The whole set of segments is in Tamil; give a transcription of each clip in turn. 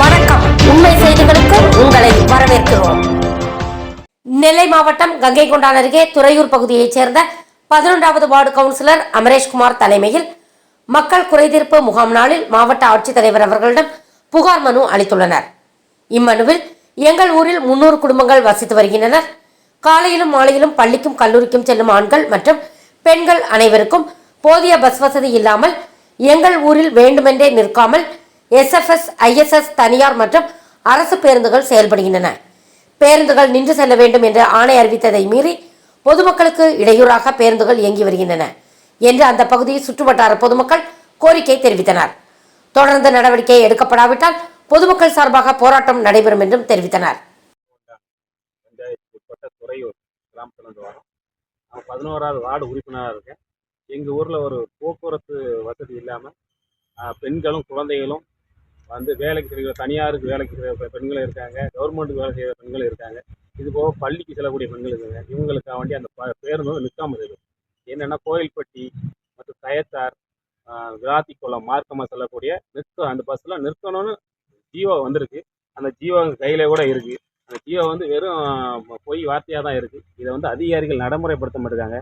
வணக்கம். உண்மை செய்திகளுக்கு உங்களை வரவேற்கிறோம். நெல்லை மாவட்டம் கங்கை கொண்டான் அருகே துறையூர் பகுதியைச் சேர்ந்த பதினொன்றாவது வார்டு கவுன்சிலர் அமரேஷ்குமார் தலைமையில் மக்கள் குறைதீர்ப்பு முகாம் நாளில் மாவட்ட ஆட்சித்தலைவர் அவர்களிடம் புகார் மனு அளித்துள்ளனர். இம்மனுவில் எங்கள் ஊரில் முன்னூறு குடும்பங்கள் வசித்து வருகின்றனர். காலையிலும் மாலையிலும் பள்ளிக்கும் கல்லூரிக்கும் செல்லும் ஆண்கள் மற்றும் பெண்கள் அனைவருக்கும் போதிய பஸ் வசதி இல்லாமல் எங்கள் ஊரில் வேண்டுமென்றே நிற்காமல் எஸ்எஃப்எஸ் ஐஎஸ்எஸ் தனியார் மற்றும் அரசு பேருந்துகள் செயல்படுகின்றன. பேருந்துகள் நின்று செல்ல வேண்டும் என்று ஆணை அறிவித்ததை மீறி பொதுமக்களுக்கு இடையூறாக பேருந்துகள் இயங்கி வருகின்றன என்று அந்த பகுதியில் சுற்றுவட்டார பொதுமக்கள் கோரிக்கை தெரிவித்தனர். தொடர்ந்து நடவடிக்கை எடுக்கப்படாவிட்டால் பொதுமக்கள் சார்பாக போராட்டம் நடைபெறும் என்றும் தெரிவித்தனர். பதினோராவது வார்டு உறுப்பினராக இருக்கேன். எங்கள் ஊரில் ஒரு போக்குவரத்து வசதி இல்லாமல் பெண்களும் குழந்தைகளும் வந்து வேலைக்கு செய்கிற தனியாருக்கு வேலைக்கு செய்கிற பெண்கள் பெண்களும் இருக்காங்க. கவர்மெண்ட்டுக்கு வேலை செய்கிற பெண்களும் இருக்காங்க. இது போக பள்ளிக்கு செல்லக்கூடிய பெண்கள் இருக்காங்க. இவங்களுக்காக வேண்டி அந்த ப- பேருந்து வந்து நிற்காம இருக்குது என்னென்னா கோயில்பட்டி மற்றும் கயத்தார் விராத்திக்குளம் மார்க்கமாக செல்லக்கூடிய நிற்க அந்த பஸ்ஸில் நிற்கணும்னு ஜீவோ வந்திருக்கு. அந்த ஜீவோ கையில் கூட இருக்குது அந்த ஜியோ வந்து வெறும் பொய் வார்த்தையாக தான் இருக்குது இதை வந்து அதிகாரிகள் நடைமுறைப்படுத்த மாட்டாங்க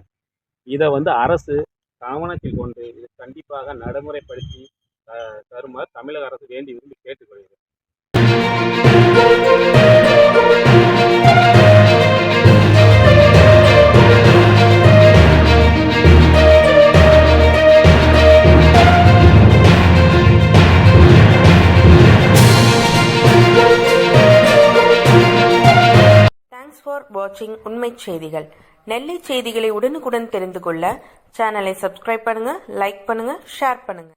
இதை வந்து அரசு கவனத்தில் கொண்டு இது கண்டிப்பாக நடைமுறைப்படுத்தி தருமாறு தமிழக அரசு வேண்டி விரும்பி கேட்டுக்கொள்கிறேன். தேங்க்ஸ் ஃபார் வாட்சிங் உண்மை செய்திகள். நெல்லை செய்திகளை உடனுக்குடன் தெரிந்து கொள்ள சேனலை சப்ஸ்கிரைப் பண்ணுங்க லைக் பண்ணுங்க ஷேர் பண்ணுங்க.